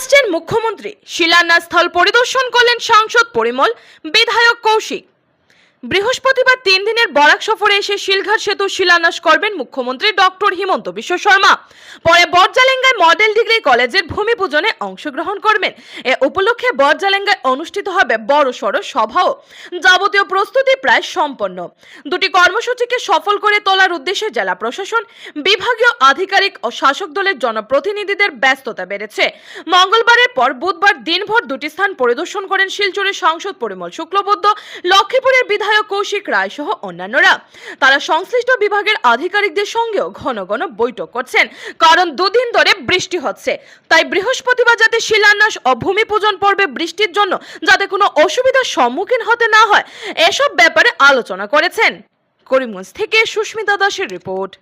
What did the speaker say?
আসছেন মুখ্যমন্ত্রী। শিলান্যাস স্থল পরিদর্শন করলেন সাংসদ পরিমল, বিধায়ক কৌশিক। বৃহস্পতিবার তিন দিনের বরাক সফরে এসে শিলঘাট সেতু শিলান্যাস করবেন মুখ্যমন্ত্রী ডক্টর হিমন্ত বিশ্ব শর্মা। পরে বরজালেঙ্গায় মডেল ডিগ্রি কলেজের ভূমি পূজনে অংশগ্রহণ করবেন। এ উপলক্ষে বরজালেঙ্গায় অনুষ্ঠিত হবে বড় সড় সভাও। যাবতীয় প্রস্তুতি প্রায় সম্পন্ন। দুটি কর্মসূচিকে সফল করে তোলার উদ্দেশ্যে জেলা প্রশাসন, বিভাগীয় আধিকারিক ও শাসক দলের জনপ্রতিনিধিদের ব্যস্ততা বেড়েছে। মঙ্গলবারের পর বুধবার দিনভর দুটি স্থান পরিদর্শন করেন শিলচরের সাংসদ পরিমল শুক্লবৈদ্য, লক্ষ্মীপুরের বিধায়ক কৌশিক রায় সহ অন্যান্যরা। তারা সংশ্লিষ্ট বিভাগের আধিকারিকদের সঙ্গেও ঘন ঘন বৈঠক করছেন। কারণ দুদিন ধরে বৃষ্টি হচ্ছে। তাই বৃহস্পতিবার যাতে শিলান্যাস ও ভূমি পূজন পর্বে বৃষ্টির জন্য যাতে কোনো অসুবিধার সম্মুখীন হতে না হয়, এসব ব্যাপারে আলোচনা করেছেন। করিমগঞ্জ থেকে সুস্মিতা দাসের রিপোর্ট।